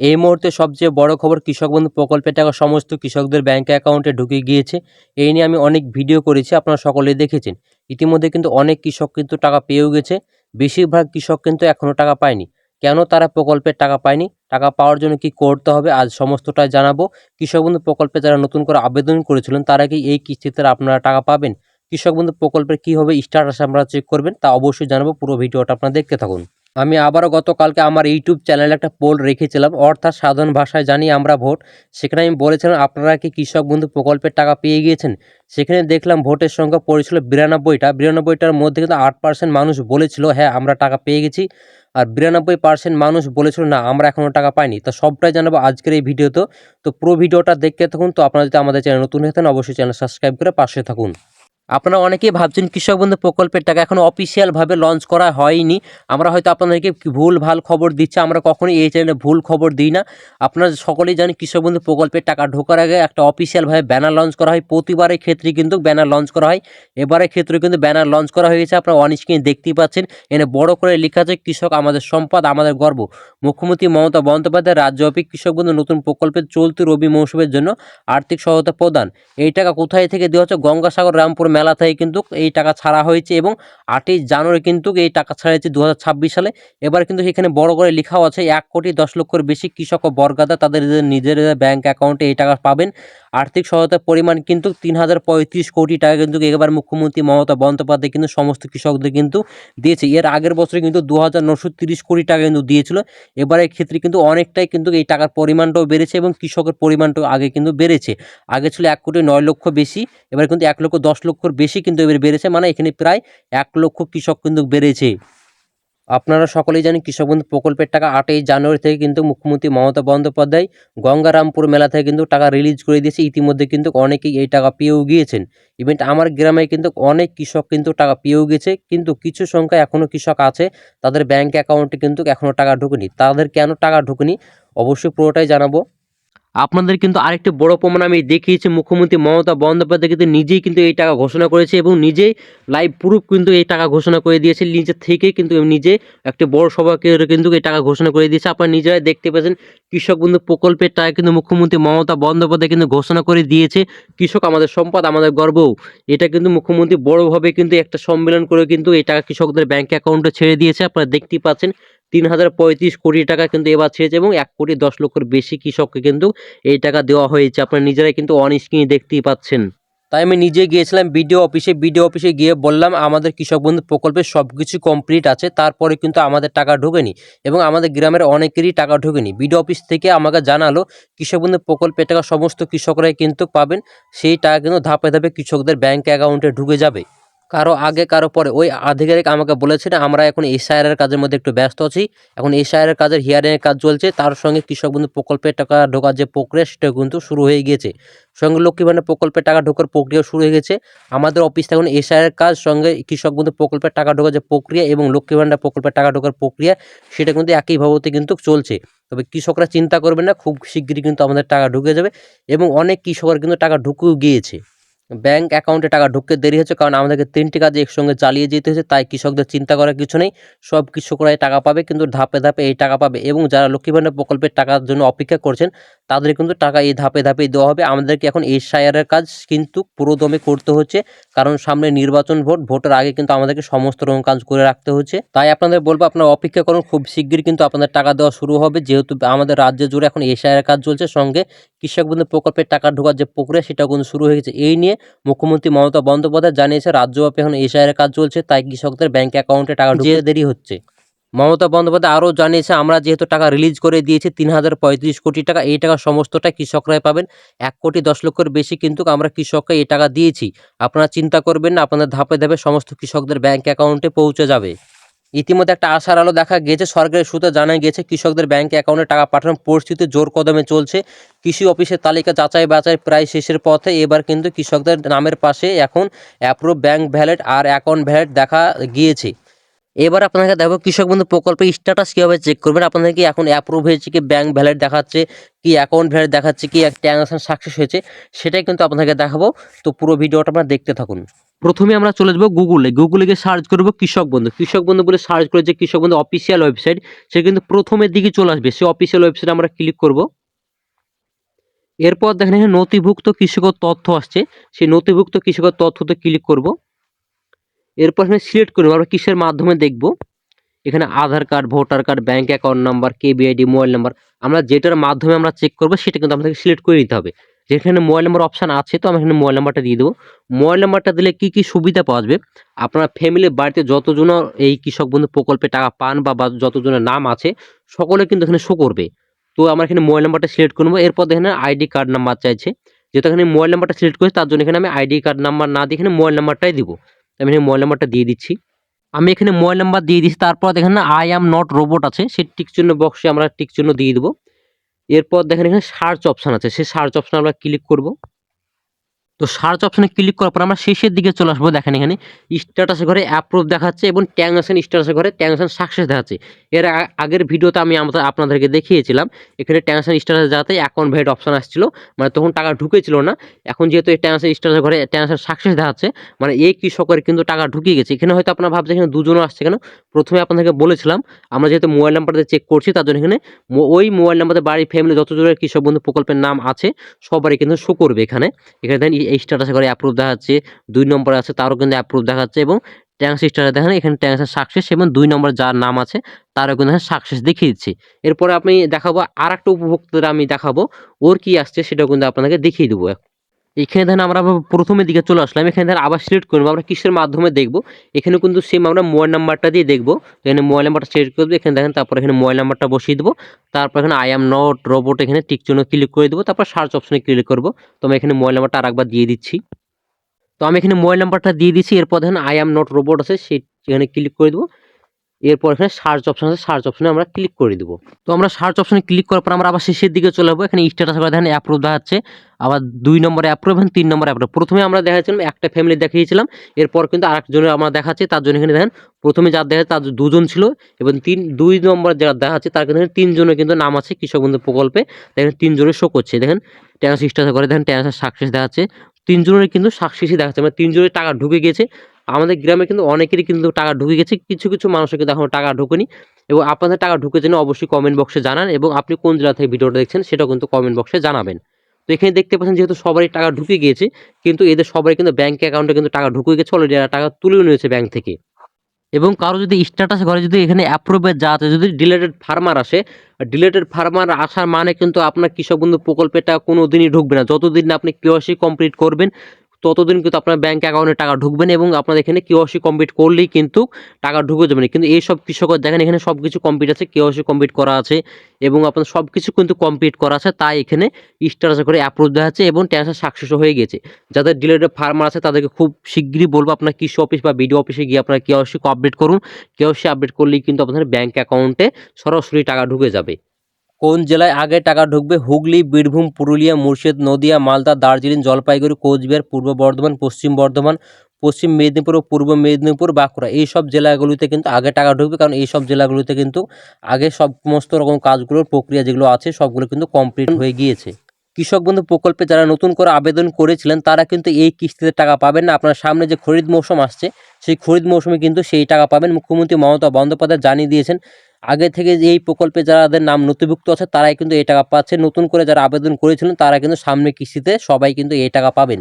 এই মুহূর্তে সবচেয়ে বড় খবর কৃষক বন্ধু প্রকল্পের টাকা সমস্ত কৃষকদের ব্যাংক অ্যাকাউন্টে ঢুকে গিয়েছে। এই নিয়ে আমি অনেক ভিডিও করেছি, আপনারা সকলেই দেখেছেন। ইতিমধ্যে কিন্তু অনেক কৃষক কিন্তু টাকা পেয়েও গেছে। বেশিরভাগ কৃষক কিন্তু এখনও টাকা পায়নি। কেন তারা প্রকল্পের টাকা পায়নি? টাকা পাওয়ার জন্য কি করতে হবে? আজ সমস্তটাই জানাব। কৃষক বন্ধু প্রকল্পে যারা নতুন করে আবেদন করেছিলেন, তারা কি এই কিস্তিতে আপনারা টাকা পাবেন? কৃষক বন্ধু প্রকল্পের কী হবে? স্ট্যাটাস আপনারা চেক করবেন, তা অবশ্যই জানাব। পুরো ভিডিওটা আপনারা দেখতে থাকুন। আমি আবারও গতকালকে আমার ইউটিউব চ্যানেলে একটা পোল রেখেছিলাম, অর্থাৎ সাধারণ ভাষায় জানি আমরা ভোট। সেখানে আমি বলেছিলাম, আপনারা কি কৃষক বন্ধু প্রকল্পের টাকা পেয়ে গিয়েছেন? সেখানে দেখলাম ভোটের সংখ্যা পড়েছিল বিরানব্বইটা। বিরানব্বইটার মধ্যে কিন্তু আট পার্সেন্ট মানুষ বলেছিল হ্যাঁ আমরা টাকা পেয়ে গেছি। আর বিরানব্বই পার্সেন্ট মানুষ বলেছিল, না, আমরা এখনও টাকা পাইনি। তো সবটাই জানাব আজকের এই ভিডিওতে। তো পুরো ভিডিওটা দেখতে থাকুন। তো আপনারা যদি আমাদের চ্যানেল নতুন হয়ে থাকেন, অবশ্যই চ্যানেল সাবস্ক্রাইব করে পাশে থাকুন। আপনারা অনেকেই ভাবছেন কৃষক বন্ধু প্রকল্পের টাকা এখনও অফিসিয়ালভাবে লঞ্চ করা হয়নি। আমরা হয়তো আপনাদেরকে ভুল ভালো খবর দিচ্ছি, আমরা কখনোই এই চ্যানেলে ভুল খবর দিই না। আপনারা সকলেই জানেন কৃষক বন্ধু প্রকল্পের টাকা ঢোকার আগে একটা অফিসিয়ালভাবে ব্যানার লঞ্চ করা হয়। প্রতিবারের ক্ষেত্রে কিন্তু ব্যানার লঞ্চ করা হয়। এবারের ক্ষেত্রে কিন্তু ব্যানার লঞ্চ করা হয়েছে আপনারা অন স্ক্রিনে দেখতেই পাচ্ছেন। এনে বড় করে লেখা আছে, কৃষক আমাদের সম্পদ, আমাদের গর্ব। মুখ্যমন্ত্রী মমতা বন্দ্যোপাধ্যায় রাজ্যব্যাপী কৃষক বন্ধু নতুন প্রকল্পের চলতি রবি মৌসুমের জন্য আর্থিক সহায়তা প্রদান। এই টাকা কোথায় থেকে দেওয়া হচ্ছে? গঙ্গাসাগর, রামপুর মেলা থেকে কিন্তু এই টাকা ছাড়া হয়েছে এবং আটই জানুয়ারি কিন্তু এই টাকা ছাড়া হয়েছে দু হাজার ছাব্বিশ সালে। এবার কিন্তু এখানে বড় করে লেখাও আছে, এক কোটি দশ লক্ষের বেশি কৃষক ও বর্গাদা তাদের নিজের ব্যাংক অ্যাকাউন্টে এই টাকা পাবেন। আর্থিক সহায়তার পরিমাণ কিন্তু তিন হাজার পঁয়ত্রিশ কোটি টাকা কিন্তু এবার মুখ্যমন্ত্রী মমতা বন্দ্যোপাধ্যায় কিন্তু সমস্ত কৃষকদের কিন্তু দিয়েছে। এর আগের বছরে কিন্তু দু হাজার নশো তিরিশ কোটি টাকা কিন্তু দিয়েছিল। এবারের ক্ষেত্রে কিন্তু অনেকটাই কিন্তু এই টাকার পরিমাণটাও বেড়েছে এবং কৃষকের পরিমাণটাও আগে কিন্তু বেড়েছে। আগে ছিল এক কোটি নয় লক্ষ বেশি, এবার কিন্তু এক লক্ষ দশ লক্ষর বেশি কিন্তু এবার বেড়েছে মানে এখানে প্রায় এক লক্ষ কৃষক কিন্তু বেড়েছে। আপনারা সকলেই জানেন কৃষক বন্ধু প্রকল্পের টাকা আটই জানুয়ারি থেকে কিন্তু মুখ্যমন্ত্রী মমতা বন্দ্যোপাধ্যায় গঙ্গারামপুর মেলা থেকে কিন্তু টাকা রিলিজ করে দিয়েছে। ইতিমধ্যে কিন্তু অনেকেই এই টাকা পেয়েও গিয়েছেন। ইভেন আমার গ্রামে কিন্তু অনেক কৃষক কিন্তু টাকা পেয়েও গেছে, কিন্তু কিছু সংখ্যা এখনও কৃষক আছে, তাদের ব্যাংক অ্যাকাউন্টে কিন্তু এখনও টাকা ঢুকেনি। তাদের কেন টাকা ঢুকেনি? অবশ্যই পুরোটাই জানাব। আপনাদের কিন্তু আরেকটি বড় প্রমাণ আমি দেখিয়েছি, মুখ্যমন্ত্রী মমতা বন্দ্যোপাধ্যায় কিন্তু নিজেই কিন্তু এই টাকা ঘোষণা করেছে এবং নিজেই লাইভ প্রুফ কিন্তু এই টাকা ঘোষণা করে দিয়েছে। নিজের থেকে কিন্তু নিজে একটি বড় সভাকে কিন্তু এই টাকা ঘোষণা করে দিয়েছে। আপনারা নিজেরাই দেখতে পাচ্ছেন কৃষক বন্ধু প্রকল্পের টাকা কিন্তু মুখ্যমন্ত্রী মমতা বন্দ্যোপাধ্যায় কিন্তু ঘোষণা করে দিয়েছে। কৃষক আমাদের সম্পদ, আমাদের গর্ব। এটা কিন্তু মুখ্যমন্ত্রী বড়ভাবে কিন্তু একটা সম্মেলন করে কিন্তু এই টাকা কৃষকদের ব্যাংক অ্যাকাউন্টে ছেড়ে দিয়েছে। আপনারা দেখতেই পাচ্ছেন তিন হাজার পঁয়ত্রিশ কোটি টাকা কিন্তু এবার ছেড়েছে এবং এক কোটি দশ লক্ষের বেশি কৃষককে কিন্তু এই টাকা দেওয়া হয়েছে। আপনারা নিজেরাই কিন্তু অন দেখতেই পাচ্ছেন। তাই আমি নিজে গিয়েছিলাম বিডিও অফিসে বিডিও অফিসে গিয়ে বললাম, আমাদের কৃষক বন্ধু প্রকল্পের সব কিছু কমপ্লিট আছে। তারপরে কিন্তু আমাদের টাকা ঢোকেনি এবং আমাদের গ্রামের অনেকেরই টাকা ঢোকেনি। বিডিও অফিস থেকে আমাকে জানালো, কৃষক বন্ধু প্রকল্পের টাকা সমস্ত কৃষকরাই কিন্তু পাবেন। সেই টাকা কিন্তু ধাপে ধাপে কৃষকদের ব্যাঙ্ক অ্যাকাউন্টে ঢুকে যাবে। কারও আগে, কারও পরে। ওই আধিকারিক আমাকে বলেছেন আমরা এখন এসআইআরের কাজের মধ্যে একটু ব্যস্ত আছি। এখন এসআইআরের কাজের হিয়ারিংয়ের কাজ চলছে। তার সঙ্গে কৃষক বন্ধু প্রকল্পের টাকা ঢোকার যে প্রক্রিয়া, সেটা কিন্তু শুরু হয়ে গিয়েছে। সঙ্গে লক্ষ্মী ভাণ্ডার প্রকল্পের টাকা ঢোকার প্রক্রিয়া শুরু হয়ে গেছে। আমাদের অফিস এখন এসআইআর কাজ, সঙ্গে কৃষক বন্ধু প্রকল্পের টাকা ঢোকার যে প্রক্রিয়া এবং লক্ষ্মী ভাণ্ডার প্রকল্পের টাকা ঢোকার প্রক্রিয়া, সেটা কিন্তু একই ভাবতে কিন্তু চলছে। তবে কৃষকরা চিন্তা করবেন না, খুব শিগগিরই কিন্তু আমাদের টাকা ঢুকে যাবে এবং অনেক কৃষকরা কিন্তু টাকা ঢুকেও গিয়েছে। ব্যাংক অ্যাকাউন্টে টাকা ঢুকতে দেরি হচ্ছে কারণ আমাদেরকে তিনটি কাজ একসঙ্গে চালিয়ে যেতে হচ্ছে তাই কৃষকদের চিন্তা করার কিছু নেই। সব কৃষকরাই টাকা পাবে কিন্তু ধাপে ধাপে এই টাকা পাবে এবং যারা লক্ষ্মী ভাণ্ডার প্রকল্পের টাকার জন্য অপেক্ষা করছেন, তাদের কিন্তু টাকা এই ধাপে ধাপে দেওয়া হবে। আমাদেরকে এখন এসআইআরের কাজ কিন্তু পুরোদমে করতে হচ্ছে, কারণ সামনে নির্বাচন ভোট, ভোটের আগে কিন্তু আমাদেরকে সমস্ত রকম কাজ করে রাখতে হচ্ছে। তাই আপনাদের বলব, আপনারা অপেক্ষা করুন, খুব শিগগির কিন্তু আপনাদের টাকা দেওয়া শুরু হবে। যেহেতু আমাদের রাজ্য জুড়ে এখন এসআইআর কাজ চলছে, সঙ্গে কৃষক বন্ধু প্রকল্পের টাকা ঢোকার যে প্রক্রিয়া, সেটাও কিন্তু শুরু হয়ে গেছে। এই নিয়ে মুখ্যমন্ত্রী মমতা বন্দ্যোপাধ্যায় জানিয়েছে রাজ্যব্যাপী এখন এসআইয়ের কাজ চলছে তাই কৃষকদের ব্যাংক অ্যাকাউন্টে টাকা ঢুকিয়ে দেরি হচ্ছে। মমতা বন্দ্যোপাধ্যায় আরও জানিয়েছে আমরা যেহেতু টাকা রিলিজ করে দিয়েছি তিন হাজার পঁয়ত্রিশ কোটি টাকা এই টাকা সমস্তটা কৃষকরাই পাবেন। এক কোটি দশ লক্ষের বেশি কিন্তু আমরা কৃষককে এই টাকা দিয়েছি। আপনারা চিন্তা করবেন না আপনাদের ধাপে ধাপে সমস্ত কৃষকদের ব্যাংক অ্যাকাউন্টে পৌঁছে যাবে। ইতিমধ্যে একটা আশার আলো দেখা গিয়েছে। সরকারের সূত্রে জানা গিয়েছে, কৃষকদের ব্যাংক অ্যাকাউন্টে টাকা পাঠানোর পরিস্থিতি জোর কদমে চলছে। কৃষি অফিসের তালিকা যাচাই বাছাই প্রায় শেষের পথে। এবার কিন্তু কৃষকদের নামের পাশে এখন অ্যাপ্রুভ ব্যাংক ভ্যালেট আর অ্যাকাউন্ট ভ্যালেট দেখা গিয়েছে। এবার আপনাকে দেখো কৃষক বন্ধু প্রকল্পের স্ট্যাটাস কীভাবে চেক করবেন। আপনাদেরকে এখন অ্যাপ্রুভ হয়েছে কি ব্যাংক ভ্যালেট দেখাচ্ছে, কি অ্যাকাউন্ট ভ্যালেট দেখাচ্ছে, কি ট্রানজাকশন সাকসেস হয়েছে, সেটাই কিন্তু আপনাদেরকে দেখাবো। তো পুরো ভিডিওটা আপনারা দেখতে থাকুন। প্রথমে আমরা চলে যাব গুগলে গুগলে গিয়ে সার্চ করব কৃষক বন্ধু। কৃষক বন্ধু বলে সার্চ করে যে কৃষক বন্ধু অফিসিয়াল ওয়েবসাইট সে কিন্তু প্রথমের দিকে চলে আসবে। সে অফিসিয়াল ওয়েবসাইটে আমরা ক্লিক করব। এরপর দেখেন এখানে নথিভুক্ত কৃষকের তথ্য আসছে। সেই নথিভুক্ত কৃষকের তথ্যতে ক্লিক করব। এরপর এখানে সিলেক্ট করব। আমরা কিসের মাধ্যমে দেখব? এখানে Aadhaar card voter card bank account number KBID mobile number আমরা যেটার মাধ্যমে আমরা চেক করব, সেটা কিন্তু আমাদেরকে সিলেক্ট করে নিতে হবে। যেখানে মোবাইল নাম্বার অপশান আছে, তো আমি এখানে মোবাইল নাম্বারটা দিয়ে দেবো। মোবাইল নাম্বারটা দিলে কি কি সুবিধা পাওয়া যাবে? আপনার ফ্যামিলির বাড়িতে যতজন এই কৃষক বন্ধু প্রকল্পে টাকা পান বা যতজনের নাম আছে, সকলে কিন্তু এখানে শো করবে। তো আমরা এখানে মোবাইল নাম্বারটা সিলেক্ট করব এরপর এখানে আইডি কার্ড নাম্বার চাইছে। যেহেতু এখানে মোবাইল নাম্বারটা সিলেক্ট করেছি, তার জন্য এখানে আমি আইডি কার্ড নাম্বার না দিয়ে এখানে মোবাইল নাম্বারটাই দিব। আমি এখানে মোবাইল নাম্বারটা দিয়ে দিচ্ছি। আমি এখানে মোবাইল নাম্বার দিয়ে দিচ্ছি, তারপর দেখেন না আই অ্যাম নট রোবট আছে। সেই টিক চিহ্ন বক্সে আমরা টিক চিহ্ন দিয়ে দেবো। এরপর দেখেন এখানে সার্চ অপশান আছে। সেই সার্চ অপশান আমরা ক্লিক করব। তো সার্চ অপশানে ক্লিক করার পর আমরা শেষের দিকে চলে আসব। দেখেন এখানে স্ট্যাটাসে ঘরে অ্যাপ্রুভ দেখাচ্ছে এবং ট্যাংশন স্ট্যাটাসে ঘরে ট্যাংশন সাকসেস দেখাচ্ছে। এর আগের ভিডিওতে আমি আমাদের আপনাদেরকে দেখিয়েছিলাম, এখানে ট্যাংশন স্ট্যাটাসে যাতে অ্যাকাউন্ট ভ্যালিড অপশন আসছিল মানে তখন টাকা ঢুকেছিল না। এখন যেহেতু এই ট্যাংশন স্ট্যাটাসে ঘরে ট্যাংশন সাকসেস দেখাচ্ছে মানে এই কৃষকের কিন্তু টাকা ঢুকিয়ে গেছে। এখানে হয়তো আপনারা ভাবছেন এখানে দুজনও আসছে কেন? প্রথমে আপনাদেরকে বলেছিলাম, আমরা যেহেতু মোবাইল নাম্বারটা চেক করছি, তার জন্য এখানে ওই মোবাইল নাম্বারে বাড়ি ফ্যামিলি যতজনের কৃষক বন্ধু প্রকল্পের নাম আছে, সবারই কিন্তু শো করবে এখানে। এখানে এই স্ট্যাটাসে করে অ্যাপ্রুভ দেখাচ্ছে, দুই নম্বরে আছে, তারও কিন্তু অ্যাপ্রুভ দেখাচ্ছে এবং ট্যাক্স স্টারে দেখেন এখানে ট্যাক্সের সাকসেস এবং দুই নম্বর যার নাম আছে, তারও কিন্তু সাকসেস দেখিয়ে দিচ্ছে। এরপরে আমি দেখাবো আর একটা উপভোক্তাদের আমি দেখাবো, ওর কি আসছে সেটাও কিন্তু আপনাকে দেখিয়ে দেবো। এখানে দেখেন আমরা প্রথমের দিকে চলে আসলাম। এখানে দেখেন আবার সিলেক্ট করব। আমরা কিসের মাধ্যমে দেখব? এখানে কিন্তু সেম আমরা মোবাইল নাম্বারটা দিয়ে দেখব। এখানে মোবাইল নাম্বারটা সিলেক্ট করব এখানে দেখেন, তারপর এখানে মোবাইল নাম্বারটা বসিয়ে দেবো। তারপর এখানে আই এম নট রোবট এখানে টিক জন্য ক্লিক করে দেবো। তারপর সার্চ অপশনে ক্লিক করব। তো আমি এখানে মোবাইল নাম্বারটা আরেকবার দিয়ে দিচ্ছি। তো আমি এখানে মোবাইল নাম্বারটা দিয়ে দিচ্ছি। এরপর দেখেন আই এম নট রোবট আছে সেই এখানে ক্লিক করে দেবো। এরপর এখানে সার্চ অপশন আছে সার্চ অপশনে আমরা ক্লিক করে দেবো। তো আমরা সার্চ অপশনে ক্লিক করার পর আমরা আবার শেষের দিকে চলে যাব। এখানে স্ট্যাটাস করে দেখেন অ্যাপ্রুভ দেখাচ্ছে। আবার দুই নম্বরে অ্যাপ্রুভ এবং তিন নম্বরে অ্যাপ্রুভ প্রথমে আমরা দেখাচ্ছিলাম একটা ফ্যামিলি দেখিয়েছিলাম। এরপর কিন্তু আরেকজনের আমরা দেখাচ্ছি। তার জন্য এখানে দেখেন, প্রথমে যার দেখা তার দুজন ছিল এবং তিন, দুই নম্বর যারা দেখাচ্ছে তার কিন্তু তিনজনের কিন্তু নাম আছে কৃষক বন্ধু প্রকল্পে। দেখেন তিনজনের শো করছে। দেখেন ট্যাক্স স্ট্যাটাস করে দেখেন ট্যাক্স সাকসেস দেখাচ্ছে। তিনজনের কিন্তু সাকসেসই দেখাচ্ছে। মানে তিনজনের টাকা ঢুকে গিয়েছে। আমাদের গ্রামে কিন্তু অনেকেরই কিন্তু টাকা ঢুকে গেছে। কিছু কিছু মানুষের কিন্তু এখনও টাকা ঢুকেনি এবং আপনাদের টাকা ঢুকেছে না অবশ্যই কমেন্ট বক্সে জানান এবং আপনি কোন জেলা থেকে ভিডিওটা দেখছেন সেটাও কিন্তু কমেন্ট বক্সে জানাবেন। তো এখানে দেখতে পাচ্ছেন যেহেতু সবারই টাকা ঢুকে গিয়েছে, কিন্তু এদের সবারই কিন্তু ব্যাঙ্ক অ্যাকাউন্টে কিন্তু টাকা ঢুকে গেছে অলরেডি টাকা তুলেও নিয়েছে ব্যাঙ্ক থেকে। এবং কারও যদি স্ট্যাটাস ঘরে যদি এখানে অ্যাপ্রুভের যা আছে, যদি ডিলেটেড ফার্মার আসে ডিলেটেড ফার্মার আসার মানে কিন্তু আপনার কৃষক বন্ধু প্রকল্পেটা কোনো দিনই ঢুকবে না। যতদিন আপনি কেওয়াসি কমপ্লিট করবেন ততদিন কিন্তু আপনার ব্যাঙ্ক অ্যাকাউন্টে টাকা ঢুকবে না এবং আপনার এখানে কেওয়াসি কমপ্লিট করলেই কিন্তু টাকা ঢুকে যাবে না। কিন্তু এই সব কৃষকের দেখেন, এখানে সব কিছু কমপ্লিট আছে কেওয়াসি কমপ্লিট করা আছে এবং আপনার সব কিছু কিন্তু কমপ্লিট করা আছে, তাই এখানে স্ট্যাটাস করে অ্যাপ্রুভ দেওয়া আছে এবং ট্যাক্সের সাকসেস হয়ে গেছে। যাদের ডিলেটেড ফার্মার আছে, তাদেরকে খুব শীঘ্রই বলব, আপনার কৃষি অফিস বা বিডিও অফিসে গিয়ে আপনার কেওয়াসি আপডেট করুন। কেওয়াসি আপডেট করলেই কিন্তু আপনাদের ব্যাঙ্ক অ্যাকাউন্টে সরাসরি টাকা ঢুকে যাবে। কোন জেলায় আগে টাকা ঢুকবে? হুগলি, বীরভূম, পুরুলিয়া, মুর্শিদ, নদিয়া, মালদা, দার্জিলিং, জলপাইগুড়ি, কোচবিহার, পূর্ব বর্ধমান, পশ্চিম বর্ধমান, পশ্চিম মেদিনীপুর ও পূর্ব মেদিনীপুর, বাঁকুড়া। এই সব জেলাগুলিতে কিন্তু আগে টাকা ঢুকবে, কারণ এই সব জেলাগুলিতে কিন্তু আগে সমস্ত রকম কাজগুলোর প্রক্রিয়া যেগুলো আছে, সবগুলো কিন্তু কমপ্লিট হয়ে গিয়েছে। কৃষক বন্ধু প্রকল্পে যারা নতুন করে আবেদন করেছিলেন, তারা কিন্তু এই কিস্তিতে টাকা পাবেন না। আপনার সামনে যে খরিদ মৌসুম আসছে, সেই খরিদ মৌসুমে কিন্তু সেই টাকা পাবেন। মুখ্যমন্ত্রী মমতা বন্দ্যোপাধ্যায় জানিয়ে দিয়েছেন আগে থেকে যে এই প্রকল্পে যাদের নাম নথিভুক্ত আছে, তারাই কিন্তু এই টাকা পাচ্ছে। নতুন করে যারা আবেদন করেছিলেন, তারা কিন্তু সামনে কিস্তিতে সবাই কিন্তু এই টাকা পাবেন।